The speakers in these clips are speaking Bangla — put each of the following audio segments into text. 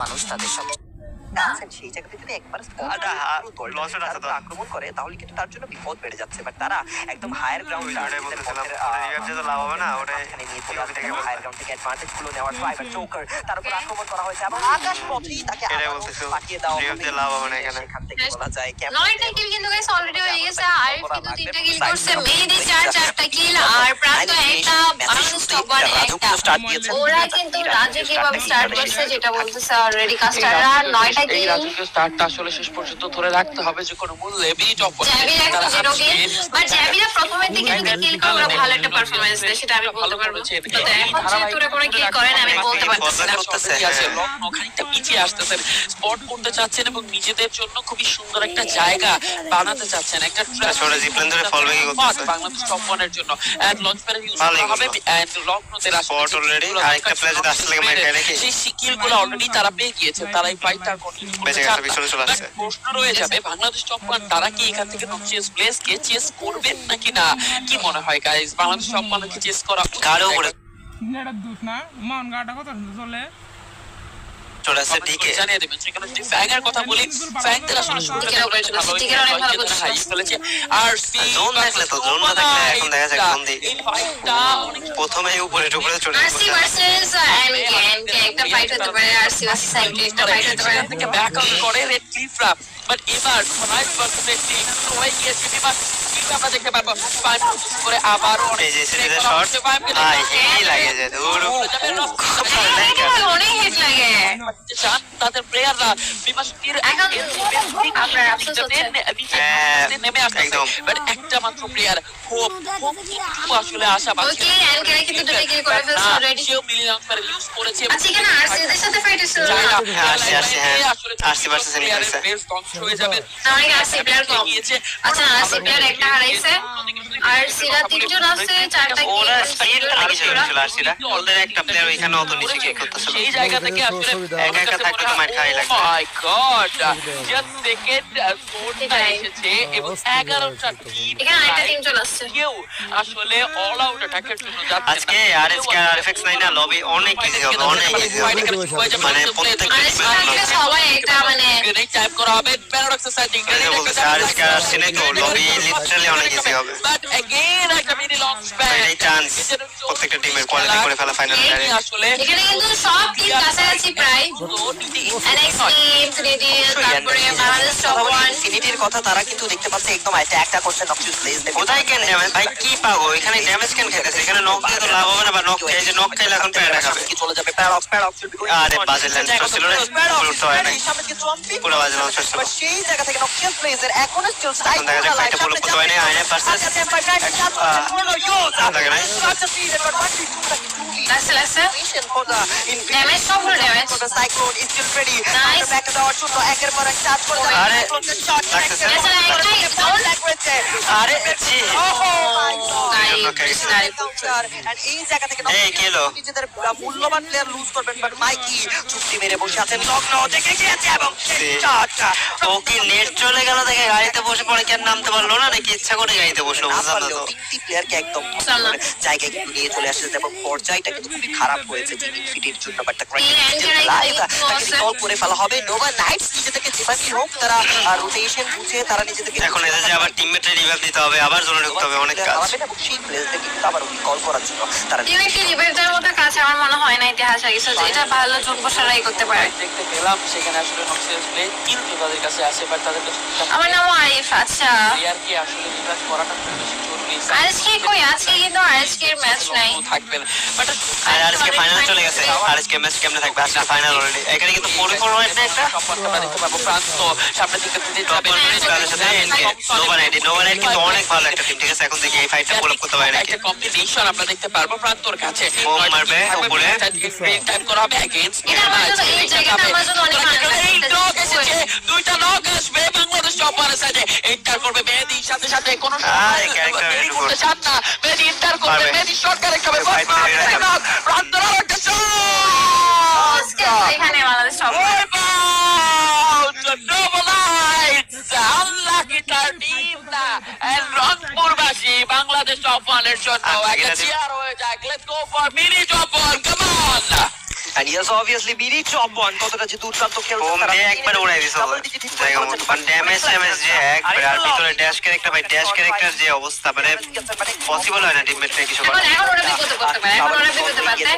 মানুষ তাদের সাথে আছেন সেই জায়গা থেকে একবার। উপর আক্রমণ করে তাহলে কিন্তু তার জন্য বিপদ বেড়ে যাচ্ছে। বাট তারা একদম হায়ার গ্রাউন্ড লাভ হবে না ওটাই নিয়ে চলে POV হায়ার গ্রাউন্ড থেকে অ্যাডভান্টেজগুলো নেওয়ার ট্রাই বাট জোকার তার উপর আক্রমণ করা হয়েছে এবং আকাশ পথেই তাকে। পাঠিয়ে দেওয়া হবে। লাভ হবে না এখানে। সেখান থেকে বলা যায় কেমন নয়টা কিল কিন্তু গাইস অলরেডি হয়ে গেছে। আরিফ কিন্তু তিনটা কিল করছে। মেহেদি চার চারটা কিল আর প্রান্ত একটা বাংলাদেশ একটা। ওরা কিন্তু রাজে স্টার্ট করছে যেটা বলতেছে অলরেডি কাস্টাররা নয়টা এই কিল রাজকীয় স্টারটা আসলে শেষ পর্যন্ত ধরে রাখতে হবে যে কোনো মূল্যে। বাট জ্যাবিরা প্রথমের দিকে যদি কিল করে ভালো একটা পারফরমেন্স দেয় সেটা আমি বলতে পারব। তো এখন যেহেতু কিল করে না আমি বলতে পারতেছি না আছে লগ্ন খানিকটা পিছিয়ে আসতেছেন স্পট করতে চাচ্ছেন এবং নিজেদের জন্য খুবই সুন্দর একটা জায়গা বানাতে চাচ্ছেন। একটা আসলে ধরে করতেছে। বাংলাদেশ টপ ওয়ানের জন্য। এন্ড লঞ্চ প্যাড ইউজ করা হবে। এন্ড আসলে Spot already, আরেকটা যদি আসলে নাকি? সেই স্কিলগুলো অলরেডি তারা পেয়ে গিয়েছে তারা এই ফাইটটা বেঁচে গেছে, পিছনে চলে আসছে। প্রশ্ন রয়ে যাবে বাংলাদেশ টপ তারা কি এখান থেকে চেস প্লেসকে চেস করবেন নাকি না? কি মনে হয় গাইস বাংলাদেশ ওয়ানকে চেস করা কারও উপরে এটা না মন গাটা কত চলে। চলে আসছে ডিকে জানিয়ে দেবেন সেখানে যদি ফ্যাংয়ের কথা বলি আসলে টিকের উপরে চলে আসছে, টিকের অনেক ভালো। হাই চলেছে। আর সি Zone থাকলে তো, zone না থাকলে এখন দেখা যাক কোন দিক। এই ফাইটটা অনেক প্রথমে উপরে উপরে চলে আরসি ভার্সেস এমকে একটা ফাইট হতে পারে আরসি ভার্সেস এমকে একটা ফাইট হতে পারে। থেকে ব্যাক আউট করে রেড ক্লিফরা বাট এবার রাইট ভার্সেস রেড ক্লিফ হয়ে গিয়েছে এবার আমরা দেখতে পারব ফাইভ করে আবার অনেক এই যে সিরিজের শট হাই এই লাগে যায় দূর অনেক হিট লাগে চান তাদের প্লেয়াররা বিমাশক্তির এখন আপনার আফসোস হচ্ছে। নেমে আসছে একদম। বাট একটা মাত্র প্লেয়ার হোপ হোপ একটু আসলে আশা পাচ্ছে Okay, এমকে কিন্তু দুটো kill করে ফেলছে already। সেও মিলিয়ন করে ইউজ করেছে আচ্ছা এখানে আরসি দের সাথে ফাইট হচ্ছে চায় না। হ্যাঁ, হ্যাঁ। ধ্বংস হয়ে যাবে। অনেক আরসি প্লেয়ার কম। আচ্ছা আরসি প্লেয়ার একটা হারাইছে আর সিরা তিনজন আছে চারটা কিল ওরা স্পিড আগে ছিল ছিল আরসিরা ওদের একটা প্লেয়ার ওইখানে অত নিচে কি করতেছিল সেই জায়গা থেকে আসলে একা একা থাকলে তো মার খাওয়াই লাগবে। মাই গড জাস্ট সেকেন্ড স্কোরটা এসেছে এবং 11টা টিম এখানে আরেকটা টিম চলে আসছে কেউ আসলে অল আউট অ্যাটাকের জন্য যাচ্ছে আজকে আর নাই না লবি অনেক ইজি হবে অনেক ইজি হবে। মানে প্রত্যেকটা সবাই একটা মানে টাইপ করা হবে প্যারাডক্স আর lobby literally অনেক easy হবে। বাট এগেইন একটা মিনি লঞ্চ প্যাড এই chance প্রত্যেকটা টিমের কোয়ালিটি করে ফেলা ফাইনাল আসলে এখানে কিন্তু সব টিম কাছাকাছি প্রায় এনএক্স টিম থ্রিডি তারপরে বাংলাদেশ টপ ওয়ান ইনফিনিটির কথা তারা কিন্তু দেখতে পাচ্ছে একদম একটা একটা করছে নকশিস প্লেস দেখে কোথায় কেন ড্যামেজ ভাই কি পাবো এখানে ড্যামেজ কেন খেতেছে এখানে নক দিয়ে তো লাভ হবে না বা নক এই যে নক খাইলে এখন প্যারা খাবে কি চলে যাবে প্যারাডক্স প্যারাডক্স আরে বাজে ল্যান্স ছিল রে উল্টো হয় নাই পুরো বাজে launch ছিল। সেই জায়গা থেকে নকশিস প্লেস এখনও স্টিল এখন দেখা যাক ফাইটটা পুরো করতে এই জায়গা থেকে এই, কি হলো? নিজেদের মূল্যবান প্লেয়ার লুজ করবেন বাট মাইকি চুক্তি মেরে বসে আছেন লগ্ন দেখে গিয়েছে এবং ও কি নেট চলে গেল দেখে গাড়িতে বসে পড়ে কেন নামতে পারল না নাকি ইচ্ছা করে গাড়িতে বসে না বুঝলাম না তো। তিনটি প্লেয়ারকে একদম জায়গায় কিন্তু নিয়ে চলে আসছে এবং পর্যায়টা কিন্তু খুবই খারাপ হয়েছে টিম ইনফিনিটির জন্য বাট এই অ্যাঙ্কেরাই লাইভ কিন্তু তাকে আছে। কল করে ফেলা হবে। নোভা নাইটস নিজেদেরকে যেভাবেই হোক তারা রোটেশন বুঝে তারা নিজেদেরকে এখন এদের যে আবার টিমমেটের রিভাইভ দিতে হবে আবার জোনে ঢুকতে হবে অনেক কাজ। হারাবেন এবং সেই প্লেয়ারদেরকে কিন্তু আবার কল করার জন্য তারা টিম একটি রিভাইভ দেওয়ার মতো কাজ আমার মনে হয় না ইতিহাস আগে। এটা ভালো জোন বসারাই করতে পারে। দেখতে পেলাম সেখানে আসলে নক্সিয়াস প্লে কিন্তু তাদের কাছে আছে বাট তাদের কাছে আমার নাম আরিফ আচ্ছা। প্লেয়ারকে আসলে রিভাইভ করাটা খুব বেশি জরুরি। আজকে কই? আজকে কিন্তু আজকে ম্যাচ নাই। থাকবেন। বাট আজকে ফাইনাল চলে গেছে। আজকে ম্যাচ কেমনে থাকবে? আজকে ফাইনাল অলরেডি এখানে কিন্তু ফোর ফোর হয়েছে একটা সম্পর্কটা দেখতে পাবো প্রান্ত সামনের দিকে দিতে যাবে তাদের সাথে NK nova knight nova knight কিন্তু অনেক ভালো একটা টিম ঠিক আছে? এখন থেকে এই ফাইটটা আপ করতে পারে নাকি? একটা কম্বিনেশন আমরা দেখতে পারব। প্রান্তর কাছে। বোম মারবে উপরে। টাইপ করা হবে এগেইনস্ট এটা আমার জন্য এই জায়গাটা আমার জন্য অনেক ভালো এই লাগছে। নক এসেছে। দুইটা নক আসবে বাংলাদেশ টপারের সাথে এন্টার করবে মেহেদি সাথে সাথে কোনো দেরি করতে চান না। মেহেদি করবে মেহেদি বাংলাদেশ রংপুরবাসী বাংলাদেশ টপ জন্য আচ্ছা, একটা চেয়ার হয়ে যাক let's go for mini one come on And yes, obviously, BD top one. কতটা যে দুর্দান্ত খেলছে তারা তিন একবার উড়াই দিছে জায়গা মতো মানে ড্যামেজ ড্যামেজ যে একবার আর ভিতরে ড্যাশ ক্যারেক্টার ভাই ড্যাশ ক্যারেক্টার যে অবস্থা মানে পসিবল হয় না টিমমেটকে কিছু করা এখন ওরা বিপদে পড়তে পারে এখন ওরা বিপদে পারতে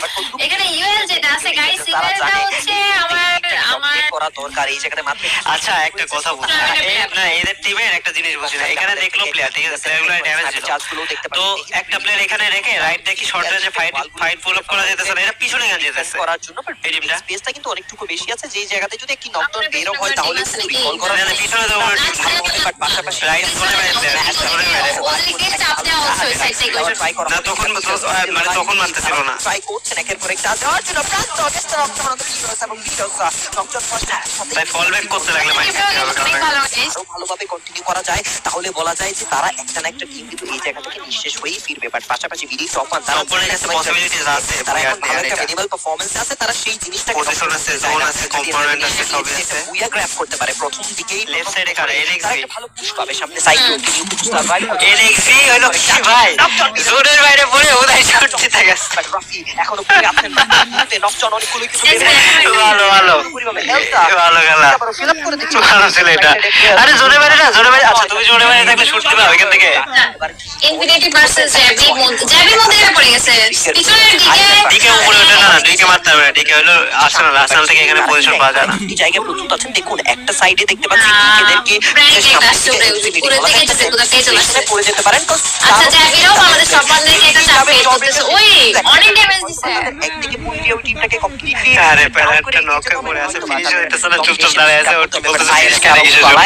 এখানে ইউএল যেটা আছে গাইস ইউএলটা হচ্ছে আমার করা দরকার এই জায়গাতে মাত্র আচ্ছা একটা কথা বলছি না এদের টিমের একটা জিনিস বুঝি না এখানে দেখল প্লেয়ার ঠিক আছে প্লেয়ারগুলো ড্যামেজ চার্জগুলো দেখতে তো একটা প্লেয়ার এখানে রেখে রাইট দেখি শর্ট রেঞ্জে ফাইট ফাইট ফুল আপ করা যেতেছে না এটা পিছনে গান যেতেছে করার জন্য বাট টিমটা? স্পেসটা কিন্তু অনেকটুকু বেশি আছে যেই জায়গাতে যদি একটি নকডাউন বের হয় তাহলে রিকল করা না, না, পিছনে তো ভালো হবে, but পাশাপাশি রাইট ধরে মেরে প্লেয়ার ধরে করা না তখন মানে তখন মানতেছিল না ট্রাই করছেন একের পর একটা দেওয়ার জন্য প্রান্ত চেষ্টা রক্ষা এবং ফার্স্ট তাই ফল ব্যাক করতে লাগলে মাইন্ড হবে কারণ আরও ভালোভাবে কন্টিনিউ করা যায় তাহলে বলা যায় যে তারা একটা না একটা টিম কিন্তু এই জায়গা থেকে নিঃশেষ হয়েই ফিরবে। বাট পাশাপাশি বিডি টপ ওয়ান তারা তারা এখন ভালো একটা মিনিমাল পারফরম্যান্স আছে তারা সেই জিনিসটাকে Position আছে, zone আছে, component আছে, সবই আছে। বুয়া গ্র্যাব করতে পারে প্রথম দিকেই Left side এ কারা? তারা একটা ভালো পুশ পাবে সামনে সাইড কন্টিনিউ পুশ সার্ভাইভ এলএক্সি হলো কি ভাই। জোরের বাইরে পড়ে দিতে গেছে। বাট রাফি এখনও পড়ে আছেন হাতে নকজন অনেকগুলো কিছু ভালো ভালো। ভালো খেলা ভালো ছিল এটা আরে জোরে বাইরে না জোরে বাইরে আচ্ছা তুমি জোরে বাইরে থাকলে শুট দিবা ওইখান থেকে ইনফিনিটি ভার্সেস জ্যাবি মধ্যে জ্যাবি মধ্যে পড়ে গেছে পিছনের দিকে ডিকে উপরে ওঠে না ডিকে মারতে হবে ডিকে হলো আর্সেনাল আর্সেনাল থেকে এখানে পজিশন পাওয়া যায় না দুটি জায়গায় প্রস্তুত আছেন দেখুন একটা সাইডে দেখতে পাচ্ছি এদেরকে উপরে, থেকে যেতে কোথা থেকে চলে আসছে। পড়ে যেতে পারেন আচ্ছা জ্যাবিরাও আমাদের সপারদেরকে একটা চাপ ক্রিয়েট করতেছে ওই অনেক ড্যামেজ দিছে একদিকে পুলিয়ে ওই টিমটাকে কমপ্লিটলি আরে প্যালেটটা নক করে আছে ফিনিশ হইতেছে না চুপচাপ দাঁড়ায় আছে ওর বলতেছে ফিনিশ করে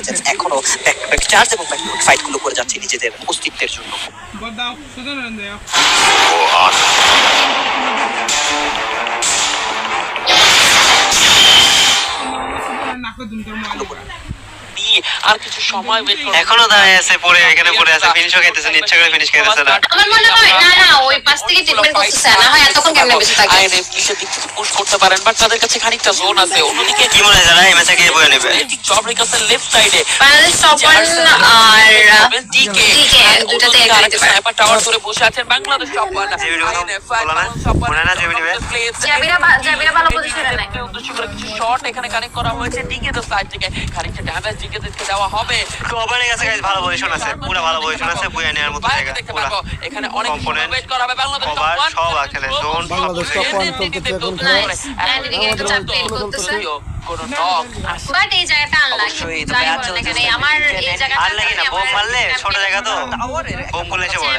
কিছু এখনও ব্যাক ব্যাক চার্জ এবং ব্যাক ফাইটগুলো করে যাচ্ছে নিজেদের অস্তিত্বের জন্য দাও সুজন রেন দেও নাকে দুম তোর দিয়ে আর কিছু সময় ওয়েট করো। এখনও দাঁড়ায় আছে পড়ে এখানে পড়ে আছে ফিনিশও খাইতেছে নিচ্ছে করে ফিনিশ খাইতেছে না আমার মনে হয় না না ওই পাশ থেকে ট্রিটমেন্ট করতেছে না হয় এতক্ষণ কেমনে বেঁচে থাকে? নিচের দিক থেকে পুশ করতে পারেন? বাট তাদের কাছে খানিকটা জোন আছে। অন্যদিকে কি মনে হয় যারা এই ম্যাচে কে বয়ে নেবে? জব রেকাসের লেফট সাইডে বাংলাদেশ টপার আর ডিকে ডিকে, দুটাতে এক দিতে পারে। স্নাইপার টাওয়ার ধরে বসে আছেন বাংলাদেশ টপ ওয়ান জেবির বলা না? মনে না জেবির নিবে? জ্যাবিরা ভা- ভালো পজিশনে নাই। উদ্দেশ্য করে কিছু শট এখানে কানেক্ট করা হয়েছে ডিকে তো সাইড থেকে। খানিকটা ড্যামেজ ডিকে দিতে দেওয়া হবে। তো ওভারের কাছে গাইস ভালো পজিশন আছে। পুরো ভালো পজিশন আছে বুয়া নেওয়ার মতো জায়গা। পুরো এখানে অনেক Component, করা হবে। বাংলাদেশ টপ সব এখানে zone, বাংলাদেশ কিছু। top চলতেছে এখন নাইস এন্ড এদিকে একটা চাপ ক্রিয়েট করতেছে কোনো নক বাট এই জায়গাটা আনলাকি অবশ্যই, তবে যাই আর বলেন চলছে। এখানে আমার এই জায়গাটা আর না বোম মারলে ছোট জায়গা তো। বোমগুলো এসে পড়ে।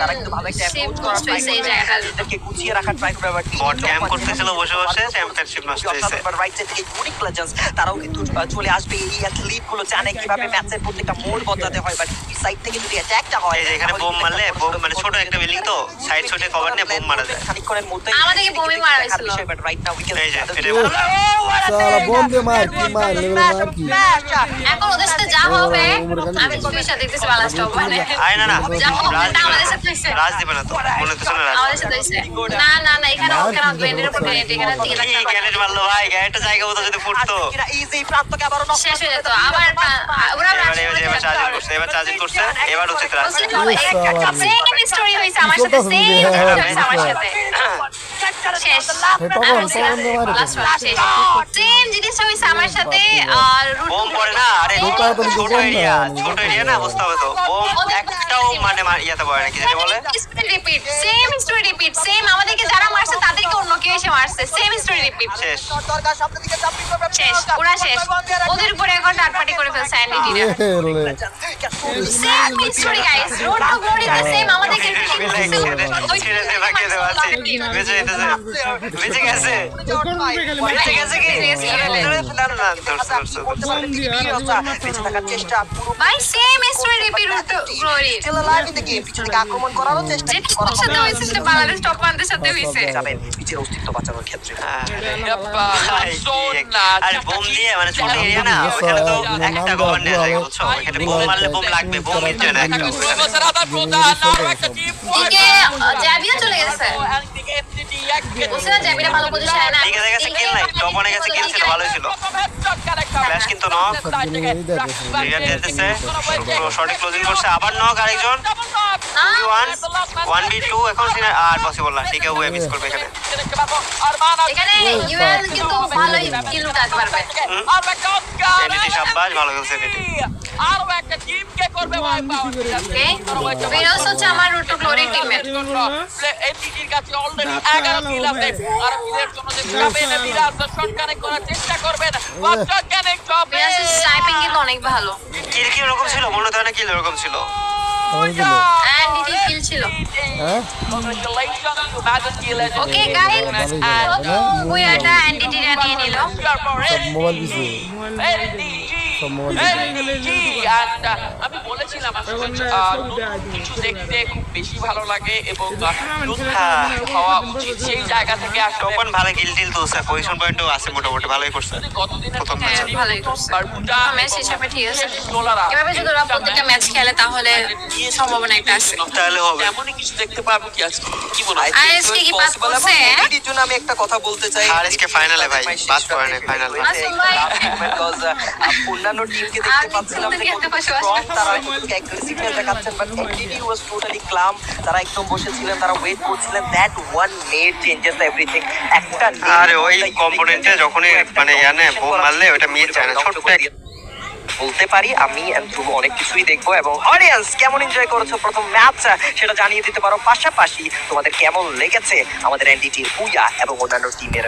তারা কিন্তু ভালো একটা অ্যাপ্রোচ করার হয়েছে এই জায়গাটা গুছিয়ে রাখার ট্রাই করবে বাট বট ক্যাম্প করতেছিল বসে বসে চ্যাম্পিয়নশিপ নষ্ট হয়েছে। রাইট সাইড থেকে ইউনিক লেজেন্ডস তারাও কিন্তু চলে আসবে এই অ্যাথলিট গুলো জানে কীভাবে ম্যাচের প্রত্যেকটা মোড় বদলাতে হয়? বাট এই সাইড থেকে যদি অ্যাটাকটা হয় এখানে বোম মারলে বোম মানে ছোট একটা বিল্ডিং তো সাইড ছোটে কভার নিয়ে বোম মারা যায় খানিকক্ষণের মধ্যে আমাদেরকে bombing মারা হয়েছিল। But right now we can এই যে, এটা সারা বোম দিয়ে মার কি মার লেভেল মার কি? এখন ওদের সাথে যা হবে আমি ছবির সাথে দেখতেছি বাংলাদেশ টপ মানে। আয় না না রাজ ওটা দিবে আমাদের না সাথে রাজ দিবে না তো মনে হচ্ছে না রাজ আমাদের সাথে না না না এখানে ওখানে ব্রেনের উপর গ্রেনেড এখানে কি রাখতে গ্যানেট মারলো ভাই? গ্যানেটটা জায়গা মতো যদি ফুটতো। ইজি প্রান্তকে আবারও knock শেষ হয়ে যেত। আবার এবার স্টোরি আমার সাথে আমার সাথে আমার বোম পড়ে না আরে ছোট এরিয়া ছোট এরিয়া না বুঝতে হবে তো বোম একটাও মানে ইয়াতে পড়ে না কি জানি বলে repeat same story repeat same আমাদেরকে যারা মারছে তাদেরকে অন্য কেউ এসে মারছে। সেম স্টোরি রিপিট শেষ। শেষ ওরা শেষ ওদের উপরে এখন ডাট করে ফেলছে অ্যান্ডিটিরা same story guys road to গ্লোরিতে same আমাদেরকে ছেড়ে দে বাকি দে বাঁচি বেঁচে যেতেছে বেঁচে গেছে বেঁচে গেছে কি না না না ধরছে ধরছে ধরছে। বোম দিয়ে আর বেঁচে থাকার চেষ্টা পুরো ভাই same story repeat road glory still alive in the game পিছন আক্রমণ করারও চেষ্টা যেটা সাথে হয়েছে সেটা বাংলাদেশ টপ ওয়ানদের সাথে হয়েছে যাবেন নিজের অস্তিত্ব বাঁচানোর ক্ষেত্রে আরে বোম দিয়ে মানে ছোট এরিয়া না ওখানে তো একটা কভার নিয়ে যায় বুঝছ? এখানে বোম মারলে বোম লাগবে বোম নিচ্ছে না একটা ওখানে। দিকে জ্যাবিও চলে গেছে। ক্লোজিং করছে আবার নক আরেকজন। ওয়ান ওয়ান বি টু এখন আর পসিবল না ঠিক আছে মিস করবে এখানে। এখানে ইউএল কিন্তু ভালোই কিল উঠাতে পারবে। এনিটি সাব্বাস ভালো খেলছে এনিটি আরও একটা টিমকে করবে ওকে ফিরোজ হচ্ছে আমার রুটু গ্লোরি টিমের এনটিটির কাছে অলরেডি 11 কিল আছে। আর কিলের জন্য যে যাবেন বিরাট শট কানেক্ট করার চেষ্টা করবেন। শট কানেক্ট হবে ফিরোজের স্নাইপিং কিন্তু অনেক ভালো। কিল কি এরকম ছিল? মনে হয় না কিল এরকম ছিল। হ্যাঁ মোবাইল আমি বলেছিলাম আসলে আহ, নতুন কিছু দেখতে খুব বেশি ভালো লাগে এবং আহ, নতুন। কিছু হওয়া উচিত। সেই জায়গা থেকে আসলে টপন ভালো কিল টিল তুলছে পজিশন পয়েন্টও আছে মোটামুটি ভালোই করছে। গতদিনের প্রথম ভালোই করছে। বারমুডা ম্যাচ হিসাবে ঠিক আছে। এভাবে যদি ওরা প্রত্যেকটা ম্যাচ খেলে তাহলে সম্ভাবনা একটা আছে। তাহলে হবে। এমনই কিছু দেখতে পাবো কি আজকে? কি মনে হয়? আইএসকে কি পাস করছে এডির জন্য আমি একটা কথা বলতে চাই। ফাইনালে ভাই, পড়ে ফাইনালে। দেখতে পাচ্ছিলাম যে তারা অ্যাগ্রেসিভনেস দেখাচ্ছেন বাট ওয়াজ টোটালি ক্লাম তারা একদম বসেছিলেন তারা ওয়েট করছিলেন। That one made changes everything একটা আরে ওই কম্পোনেন্টে যখনই মানে জানে বোম মারলে ওটা মিস যায় না ছোট্ট বলতে পারি, আমি ধ্রুব অনেক কিছুই দেখব এবং অডিয়েন্স কেমন এনজয় করেছ প্রথম ম্যাচ সেটা জানিয়ে দিতে পারো। পাশাপাশি তোমাদের কেমন লেগেছে আমাদের এনডিটির পুয়া এবং অন্যান্য টিমের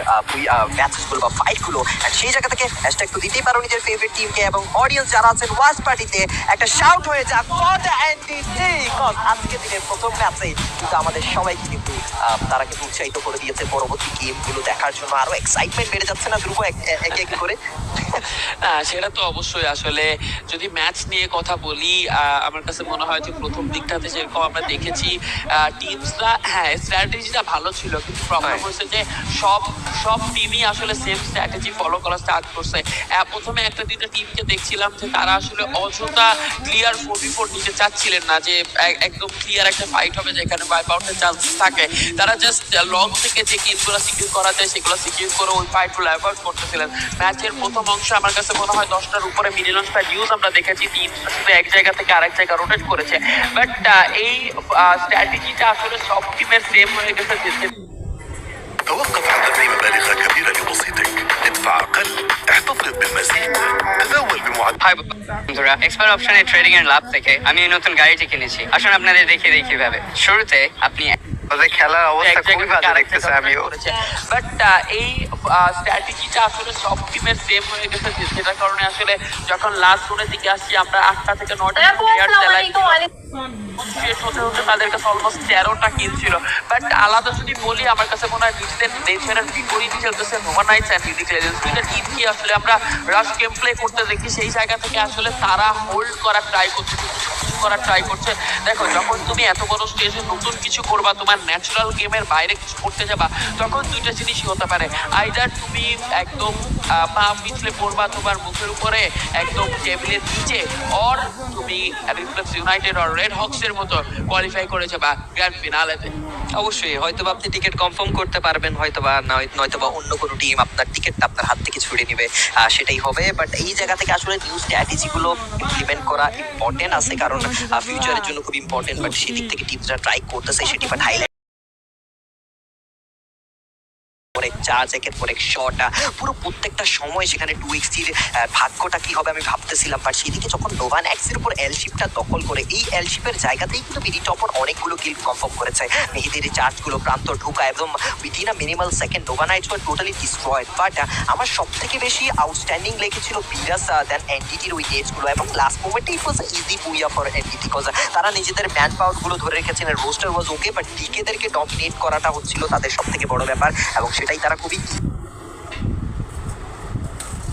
ম্যাচেসগুলো বা ফাইটগুলো And সেই জায়গা থেকে হ্যাশট্যাগ তো দিতেই পারো নিজের ফেভারিট টিমকে এবং অডিয়েন্স যারা আছেন ওয়াচ পার্টিতে একটা শাউট হয়ে যাক আজকে দিনের প্রথম ম্যাচে কিন্তু আমাদের সবাইকে কিন্তু তারা কিন্তু উৎসাহিত করে দিয়েছে পরবর্তী গেমগুলো দেখার জন্য। আরও এক্সাইটমেন্ট বেড়ে যাচ্ছে না ধ্রুব এক এক করে? সেটা তো অবশ্যই আসলে যদি ম্যাচ নিয়ে কথা বলি আমার কাছে মনে হয় যে প্রথম দিকটাতে যেরকম আমরা দেখেছি টিমসরা হ্যাঁ স্ট্র্যাটেজিটা ভালো ছিল কিন্তু প্রবলেম হচ্ছে যে সব সব টিমই আসলে সেম স্ট্র্যাটেজি ফলো করা স্টার্ট করছে। প্রথমে একটা দুইটা টিমকে দেখছিলাম যে তারা আসলে অযথা ক্লিয়ার ফোর ফোর নিতে চাচ্ছিলেন না যে একদম ক্লিয়ার একটা ফাইট হবে যেখানে ওয়াইপ আউটের চান্স থাকে। তারা জাস্ট লং থেকে যে গেমগুলো সিকিউর করা যায় সেগুলো সিকিউর করে ওই ফাইটগুলো অ্যাভয়েড করতেছিলেন। ম্যাচের প্রথম অংশে আমার কাছে মনে হয় দশটার উপরে মিলিয়নসটা নিউজ আমরা দেখেছি টিম শুধু এক জায়গা থেকে আরেক জায়গা রোটেট করেছে বাট এই স্ট্র্যাটেজিটা আসলে সব টিমের সেম হয়ে গেছে যে যে توقف عن دفع مبالغ كبيرة لوسيطك ادفع أقل احتفظ بالمزيد تداول بمعدل হাই বন্ধুরা এক্সপার্ট অপশনে ট্রেডিং এর লাভ থেকে আমি এই নতুন গাড়িটি কিনেছি আসুন আপনাদের দেখিয়ে দিই কিভাবে শুরুতে আপনি ওদের খেলার অবস্থা খুবই বাজে দেখতেছে আমিও। বাট এই স্ট্র্যাটেজিটা আসলে সব টিমের সেম হয়ে গেছে। যেটার কারণে আসলে যখন লাস্ট জোনের দিকে আসছি আমরা আটটা থেকে নটা প্লেয়ার চালাই শেষ হতে হতে তাদের কাছে অলমোস্ট তেরোটা কিল ছিল। বাট আলাদা যদি বলি আমার কাছে মনে হয় নিজেদের নেচারের বিপরীত খেলতেছে নোভা নাইটস অ্যান্ড লিডিক লেজেন্ডস দুইটা টিমকে আসলে আমরা রাশ গেম প্লে করতে দেখি সেই জায়গা থেকে আসলে তারা হোল্ড করার ট্রাই করছে করার ট্রাই করছে। দেখো, যখন তুমি এত বড় স্টেজে নতুন কিছু করবা, তোমার ন্যাচারাল গেমের বাইরে কিছু করতে যাবা, তখন দুইটা জিনিসই হতে পারে। আইদার তুমি একদম পা পিছলে পড়বা তোমার মুখের উপরে একদম টেবিলের নিচে অর তুমি reflex united or red hawks এর মতো কোয়ালিফাই করে যাবা গ্র্যান্ড ফিনালেতে অবশ্যই, হয়তোবা আপনি টিকিট কনফার্ম করতে পারবেন, হয়তোবা নয়- নয়তোবা অন্য কোনো টিম আপনার টিকিটটা আপনার হাত থেকে ছুড়ে নেবে সেটাই হবে। বাট এই জায়গা থেকে আসলে নিউ স্ট্র্যাটেজি গুলো ইমপ্লিমেন্ট করা ইম্পর্টেন্ট আছে, কারণ ফিউচারের জন্য খুব ইম্পর্টেন্ট বাট সেদিক থেকে টিমসরা ট্রাই করতেছে সেটি বাট হাইলাইট পরে চার্জ একের পর এক শট পুরো প্রত্যেকটা সময় সেখানে টু এক্সির ভাগ্যটা কি হবে আমি ভাবতেছিলাম। বাট সেদিকে যখন নোভান এক্সের উপর এলশিপটা দখল করে, এই এলশিপের জায়গাতেই কিন্তু মিনি টপর অনেকগুলো কিল কনফার্ম করেছে। মেহেদির চার্জগুলো প্রান্ত ঢুকা একদম within a minimal second নোভান nova knights were totally destroyed but আমার সব থেকে বেশি আউটস্ট্যান্ডিং লেগেছিল বিরাস দেন এনডিটির ওই এজগুলো এবং লাস্ট মোমেন্টে ইট ওয়াজ ইজি পুইয়া ফর এনডিটি কজ তারা নিজেদের ম্যান পাওয়ারগুলো ধরে রেখেছেন রোস্টার ওয়াজ ওকে বাট ডিকেদেরকে ডমিনেট করাটা হচ্ছিল তাদের সব থেকে বড় ব্যাপার এবং সেটাই তারা খুবই